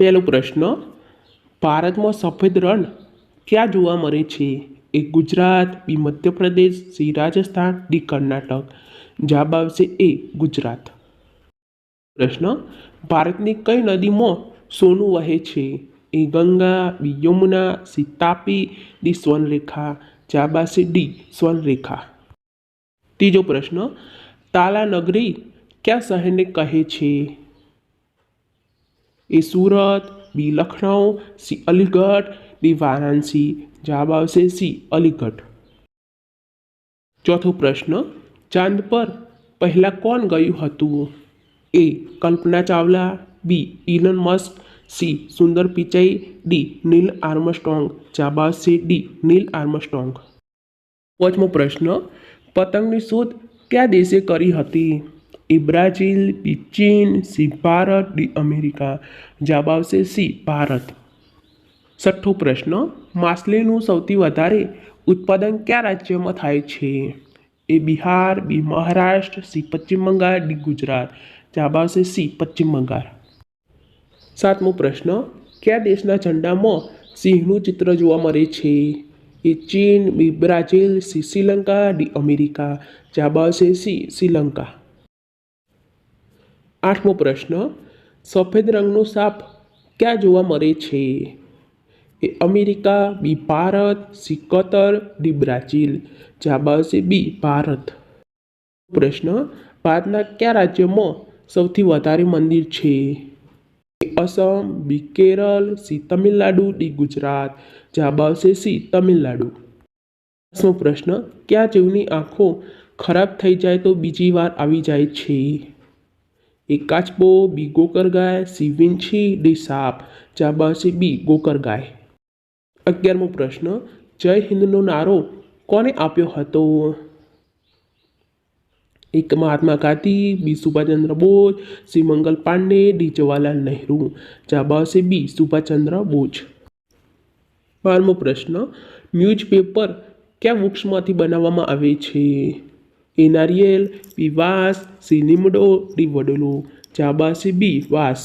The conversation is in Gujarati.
પહેલો પ્રશ્ન, ભારતમાં સફેદ રણ ક્યાં જોવા મળે છે? A Gujarat, B Madhya Pradesh, C Rajasthan, D Karnataka. જવાબ આવશે એ, ગુજરાત. પ્રશ્ન, ભારતની કઈ નદીમાં સોનું વહે છે? A Ganga, B Yamuna, C Tapi, D Swarnarekha જવાબ આવશે ડી સ્વર્ણરેખા ત્રીજો પ્રશ્ન તાલા નગરી કયા શહેરને કહે છે? A Surat, B Lucknow, C Aligarh D Varanasi, જવાબ આવશે સી અલીગઢ. ચોથો પ્રશ્ન, ચાંદ પર પહેલાં કોણ ગયું હતું? A Kalpana Chawla, B Elon Musk, C Sundar Pichai, D Neil Armstrong. જવાબ આવશે ડી નીલ આર્મસ્ટ્રોંગ. પાંચમો પ્રશ્ન, પતંગની શોધ કયા દેશે કરી હતી? એ બ્રાઝિલ બી ચીન, સી ભારત, ડી અમેરિકા. જવાબ આવશે સી ભારત. છઠ્ઠો પ્રશ્ન, માછલીનું સૌથી વધારે ઉત્પાદન કયા રાજ્યમાં થાય છે? A Bihar, B Maharashtra, C Paschim Bengal, D Gujarat. જવાબ આવશે સી પશ્ચિમ બંગાળ. સાતમો પ્રશ્ન, કયા દેશના ઝંડામાં સિંહનું ચિત્ર જોવા મળે છે? એ ચીન, B Brazil, C Sri Lanka, D America. જવાબ આવશે સી શ્રીલંકા. આઠમો પ્રશ્ન, સફેદ રંગનો સાપ ક્યાં જોવા મળે છે? A America, B Bharat C Qatar D Brazil, જવાબ આવશે બી ભારત. પ્રશ્ન, ભારતના કયા રાજ્યમાં સૌથી વધારે મંદિર છે? Assam B Kerala, C Tamil Nadu, D Gujarat, જવાબ આવશે સી તમિલનાડુ. પ્રશ્ન, કયા જીવની આંખો ખરાબ થઈ જાય તો બીજી વાર આવી જાય છે? ગોકર ગાય, સી વિંછી, ડી સાપ. ચાબાસી બી ગોકર ગાય. અગિયારમો પ્રશ્ન, જય હિન્દનો નારો કોને આપ્યો હતો? એક Mahatma Gandhi, B Subhash Chandra Bose, C Mangal Pandey, D Jawaharlal Nehru. જવાબ બી સુભાષચંદ્ર બોઝ. બારમો પ્રશ્ન, ન્યૂઝપેપર કયા વૃક્ષમાંથી બનાવવામાં આવે છે? એ નારિયેલ બી વાસ સી લીમડો ડી વડલું જાબાસી બી વાંસ